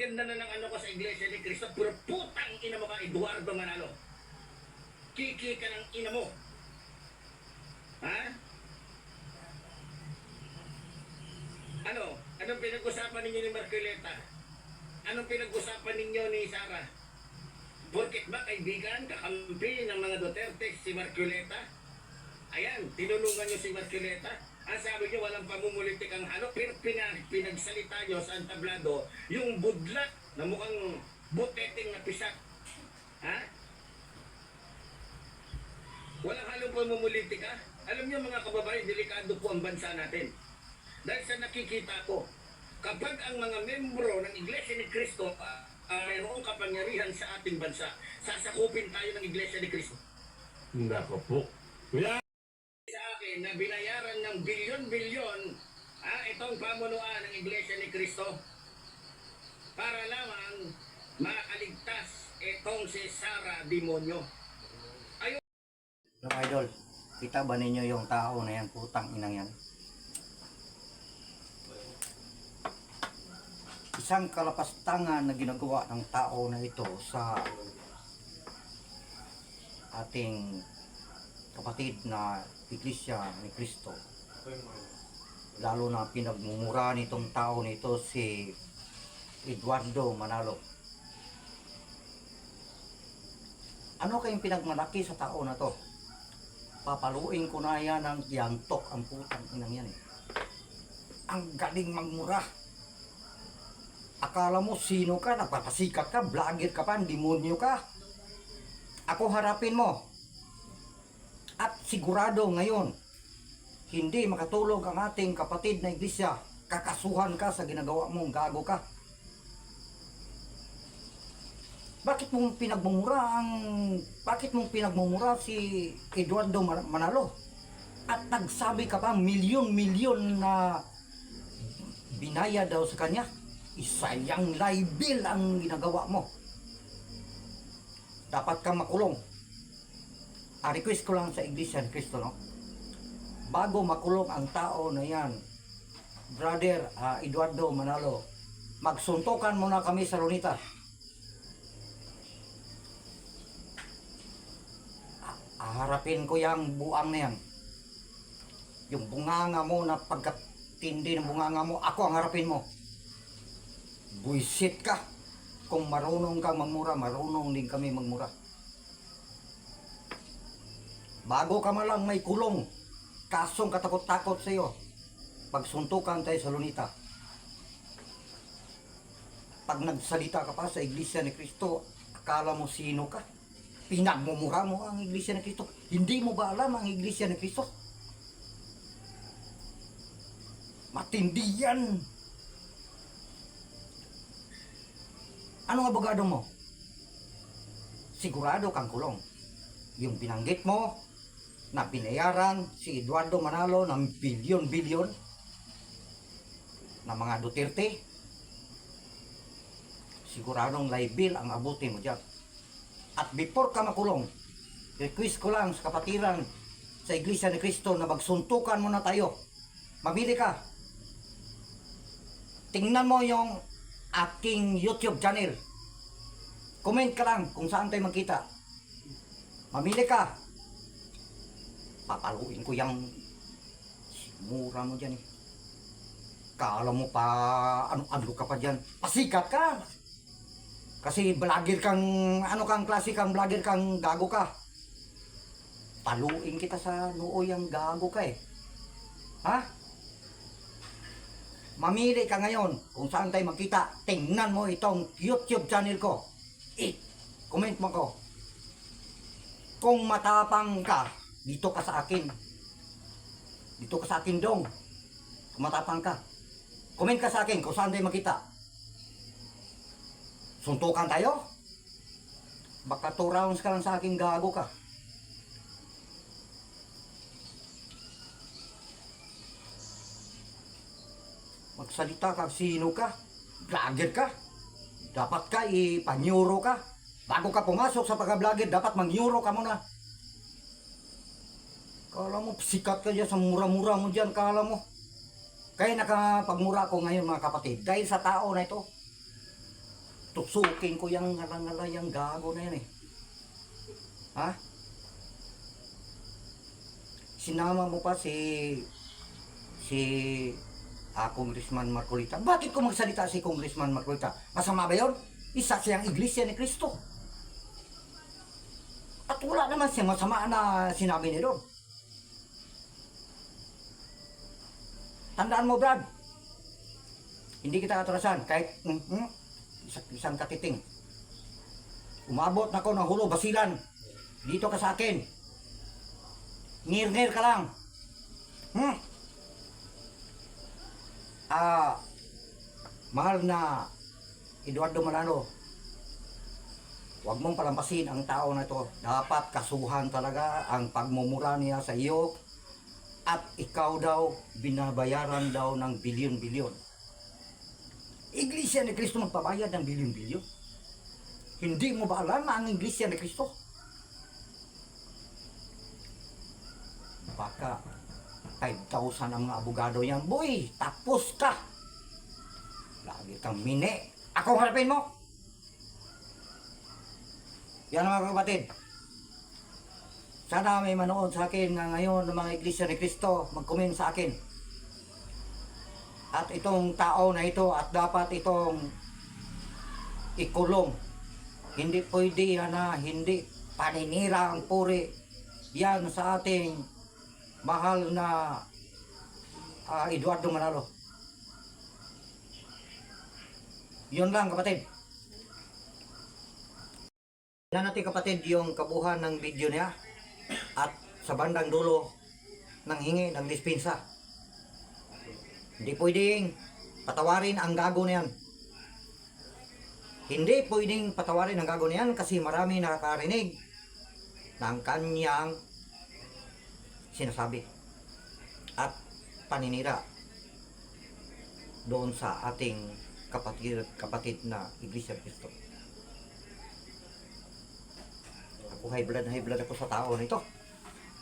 Ganda na ng ano ko sa Iglesia ni Cristo, pero putang ina mo ka, Eduardo Manalo. Kiki ka ng ina mo. Ha? Ano? Anong pinag-usapan ninyo ni Marcoleta? Anong pinag-usapan ninyo ni Sara? Porket ba kaibigan, kakampi ng mga Duterte si Marcoleta? Ayan, tinulungan nyo si Marcoleta. Ang sabi nyo, walang pamumulitik ang halo, pero pinag, pinagsalita nyo sa antablado, yung budlat na mukhang buteting na pisak. Ha? Walang halong pamumulitik ha? Alam niyo mga kababayan, delikado po ang bansa natin. Dahil sa nakikita ko, kapag ang mga membro ng Iglesia ni Cristo uh, uh, mayroong kapangyarihan sa ating bansa, sasakupin tayo ng Iglesia ni Cristo. Nako po. Kuya, na binayaran ng bilyon-bilyon ah, itong pamunuan ng Iglesia ni Cristo para lamang makaligtas itong si Sara Demonyo. Yung idol, kita ba ninyo yung tao na yan, putang inang yan? Isang kalapastangan na ginagawa ng tao na ito sa ating kapatid na Iglesia ni Cristo. Lalo na pinagmumura nitong tao nito si Eduardo Manalo. Ano kayong pinagmalaki sa tao na to? papaluin ko na yan ng yantok ang putang inang yan eh. Ang galing magmura. Akala mo sino ka, nagpapasikat ka, vlogger ka pa, demonyo ka. Ako harapin mo. Sigurado ngayon, hindi makatulog ang ating kapatid na iglesia. Kakasuhan ka sa ginagawa mong gago ka. Bakit mong pinagmumura ang bakit mong pinagmumura si Eduardo Man- Manalo? At nagsabi ka pa milyon-milyon na binaya daw sa kanya. Isayang libil ang ginagawa mo. Dapat kang makulong. Ang request ko lang sa Iglesia ni Cristo, no? Bago makulong ang tao na yan, Brother ah, Eduardo Manalo, magsuntukan muna kami sa Lunita. Harapin ko yung buang na yan. Yung bunganga mo na pagkatindi ng bunganga mo, ako ang harapin mo. Buisit ka. Kung marunong kang magmura, marunong din kami magmura. Bago ka malang may kulong, kasong katakot-takot sa iyo, pagsuntukan tayo sa lunita. Pag nagsalita ka pa sa Iglesia ni Cristo, akala mo sino ka? pinagmumura mo ang Iglesia ng Kristo. Hindi mo ba alam ang Iglesia ng Kristo? Matindi yan. Anong abogado mo? Sigurado kang kulong. Yung binanggit mo na binayaran si Eduardo Manalo ng bilyon-bilyon na mga Duterte, siguradong liable ang abutin mo dyan. At before ka makulong, request ko lang sa kapatiran sa Iglesia ni Cristo na magsuntukan muna tayo. Mamili ka. Tingnan mo yung aking YouTube channel. Comment ka lang kung saan tayo magkita. Mamili ka. Papaluin ko yung mura mo dyan eh. Kala mo pa ano-ano ka pa dyan. Pasikat ka. Kasi vlogger kang, ano kang klase kang vlogger kang gago ka. Paluin kita sa noo yung gago ka eh. Ha? Mamili ka ngayon kung saan tayo magkita. Tingnan mo itong YouTube channel ko. I comment mo ko. Kung matapang ka, dito ka sa akin. Dito ka sa akin dong. Kung matapang ka. Comment ka sa akin kung saan tayo magkita. Suntukan tayo? Baka 2 rounds ka lang sa aking gago ka. Magsalita ka, sino ka? Vlogger ka? Dapat ka ipanyuro ka. Bago ka pumasok sa pagka-vlogger, dapat mag-euro ka muna. Kala mo, sikat ka dyan sa mura-mura mo dyan, kala mo. Kaya nakapagmura ko ngayon mga kapatid, dahil sa tao na ito, tusukin ko yung ngalangala yung gago na yan eh. Ha? Sinama mo pa si si ah, Congressman Marcolita. Bakit ko magsalita si Congressman Marcolita? Masama ba yun? Isa siyang iglesia ni Kristo. At wala naman siyang masama na sinabi ni doon. Tandaan mo, Brad. Hindi kita atrasan kahit mm, mm, isang, katiting. Umabot na ko ng hulo, basilan. Dito ka sa akin. Ngir-ngir ka lang. Hmm. Ah, mahal na Eduardo Malano, huwag mong palampasin ang tao na ito. Dapat kasuhan talaga ang pagmumura niya sa iyo at ikaw daw binabayaran daw ng bilyon-bilyon. Iglesia ni Kristo magpabayad ng bilyon-bilyon. Hindi mo ba alam ang Iglesia ni Kristo? Baka 5,000 ang mga abogado yan. Boy, tapos ka! Lagi kang mini. Ako harapin mo! Yan ang mga kapatid. Sana may manood sa akin na ngayon ng mga iglesia ni Kristo, mag-comment sa akin. At itong tao na ito at dapat itong ikulong. Hindi pwede yan na hindi paninira ang puri. Yan sa ating mahal na ah, Eduardo Manalo. Yun lang kapatid. Tingnan natin kapatid yung kabuhan ng video niya at sa bandang dulo nang hingi ng dispensa. Hindi pwedeng patawarin ang gago na yan. Hindi pwedeng patawarin ang gago na yan kasi marami nakakarinig ng kanyang sinasabi at paninira doon sa ating kapatid, kapatid na Iglesia Cristo. Ako high blood high blood ako sa tao na ito.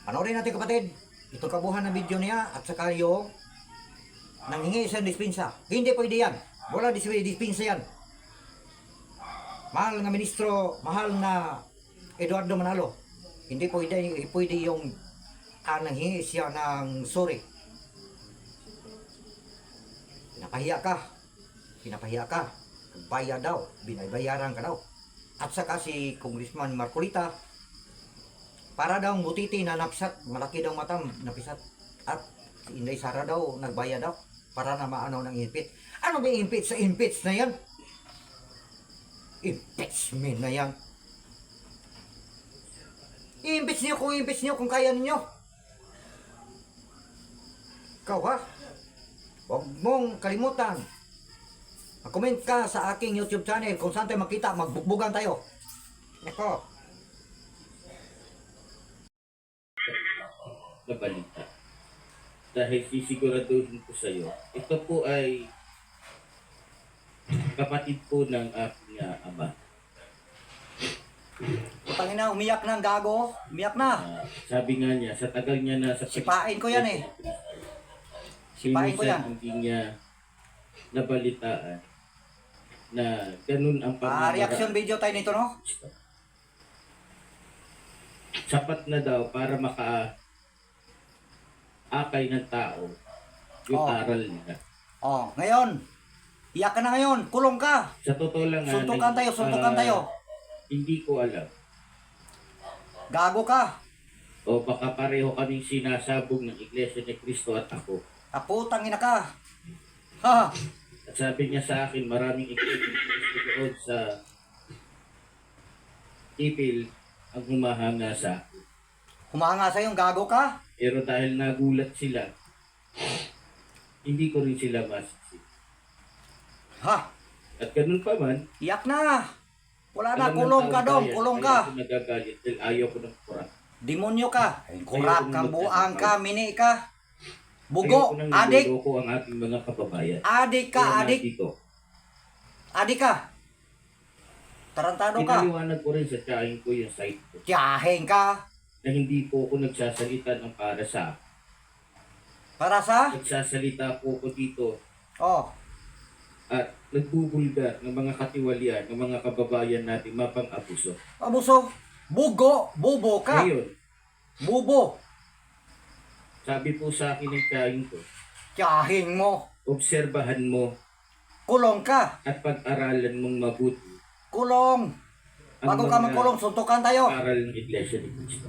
Panoorin natin kapatid. Ito kabuhan ng video niya at saka yung nanghingi sa dispensa. Hindi pwede yan. Wala dis dispensa yan. Mahal nga ministro, mahal na Eduardo Manalo. Hindi pwede, pwede yung ah, nanghingi siya ng sorry. Pinapahiya ka. Pinapahiya ka. Bayad daw. Binabayaran ka daw. At saka si Congressman Marcolita, para daw ang butiti na napisat, malaki daw matam, napisat. At si Inday Sara daw, nagbayad daw, para na maano ng impit. Ano ba impit sa impits na yan? Impeachment na yan. I-impeach niyo kung i-impeach niyo kung kaya ninyo. Ikaw ha? Huwag mong kalimutan. Mag-comment ka sa aking YouTube channel kung saan tayo makita, magbukbugan tayo. Nako. Na balita. Dahil sisiguraduhin ko sa iyo, ito po ay kapatid po ng aking ah, ama. Putangin na, umiyak na ang gago. Umiyak na. Ah, sabi nga niya, sa tagal niya na sa Sipain ko yan eh. Sipain ko yan. Hindi niya nabalitaan na ganun ang Ah, reaction video tayo nito, no? Sapat na daw para maka akay ng tao yung Oh. aral nila. Oh, ngayon. Iyak ka na ngayon. Kulong ka. Sa totoo lang, ah, Suntukan nag- tayo, suntukan ah, tayo. Hindi ko alam. Gago ka. O baka pareho kaming sinasabog ng Iglesia ni Cristo at ako. Kaputang ina ka. Ha? At sabi niya sa akin, maraming Iglesia ni Cristo doon sa ipil ang humahanga sa akin. Humanga sa'yo, gago ka. Pero dahil nagulat sila, hindi ko rin sila masisi. Ha? At ganun pa man, Iyak na. Wala na, kulong ka dong, kulong ayaw ka. ko nagagalit dahil ayaw ko ng pura. Demonyo ka. Kurap kang buang ka, mini ka. Ayaw Bugo, ko nang adik. niloloko ang ating mga kababayan. Adik ka, Kaya adik. nandito, Adik ka. Tarantado ka. Pinaliwanag ko rin sa tsahin ko yung site ko Tiyaheng ka. Na hindi po ako nagsasalita ng para sa Para sa? Nagsasalita po ako dito Oh, at nagbubulgar ng mga katiwalian ng mga kababayan natin mapang-abuso. Abuso, bugo, bubo ka. Ngayon, Bubo, sabi po sa akin ng kain ko, tiyahing mo. obserbahan mo Kulong ka. at pag-aralan mong mabuti Kulong. ang Bago ka mga magkulong, suntukan tayo. aral ng Iglesia ni Cristo.